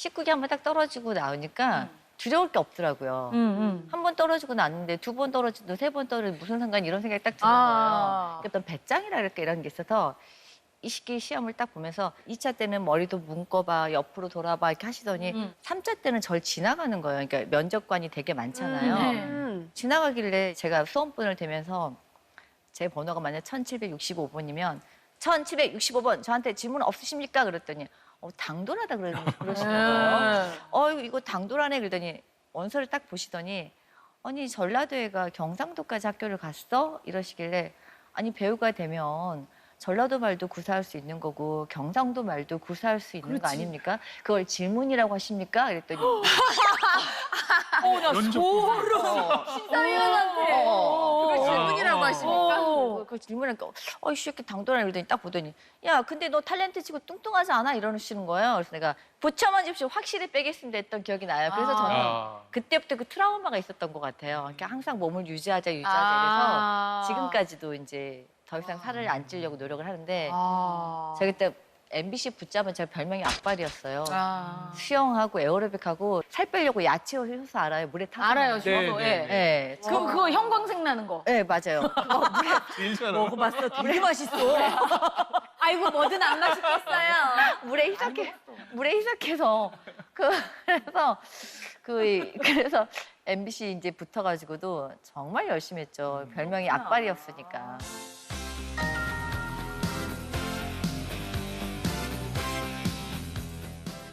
19기 한 번 딱 떨어지고 나오니까 두려울 게 없더라고요. 음, 음. 한번 떨어지고 났는데 두 번 떨어지도 세 번 떨어지 무슨 상관 이런 생각이 딱 드는 아. 거예요. 어떤 배짱이라 그럴까 이런 게 있어서 20기 시험을 딱 보면서 2차 때는 머리도 묶어봐 옆으로 돌아봐 이렇게 하시더니 음. 삼 3차 때는 절 지나가는 거예요. 그러니까 면접관이 되게 많잖아요. 음, 네. 음. 지나가길래 제가 수험분을 대면서 제 번호가 만약 1765번이면 1765번 저한테 질문 없으십니까? 그랬더니 어, 당돌하다 그러, 그러시는 거예요. 어 이거 당돌하네 그러더니 원서를 딱 보시더니 아니 전라도애가 경상도까지 학교를 갔어? 이러시길래 아니 배우가 되면 전라도 말도 구사할 수 있는 거고 경상도 말도 구사할 수 있는 거 아닙니까? 그걸 질문이라고 하십니까? 그랬더니 어, 나 면접 소름. 신사위원한테 어. 그걸 질문이라고 하십니까? 그, 그 질문하니까 어이 새끼 당돌하네 그러더니 딱 보더니 야 근데 너 탤런트 치고 뚱뚱하지 않아? 이러시는 거예요. 그래서 내가 부처만 집시 확실히 빼겠습니다 했던 기억이 나요. 그래서 아. 저는 아. 그때부터 그 트라우마가 있었던 것 같아요. 그러니까 항상 몸을 유지하자 유지하자 아. 이래서 지금까지도 이제 더 이상 살을 안 찌려고 노력을 하는데 아. 제가 그때 MBC 붙잡은 제 별명이 악발이었어요. 아. 수영하고 에어로빅하고 살 빼려고 야채 효소 알아요? 물에 타서 알아요, 네, 저도. 네, 예. 네. 네. 그, 그거 형광색 나는 거. 네, 맞아요. 그거 물에 일잖아. 먹어봤어. 되게 맛있어. 아이고 뭐든 안 맛있겠어요. 물에 희석해 물에 희석해서 그 그래서 그 그래서 MBC 이제 붙어가지고도 정말 열심히 했죠. 별명이 악발이었으니까.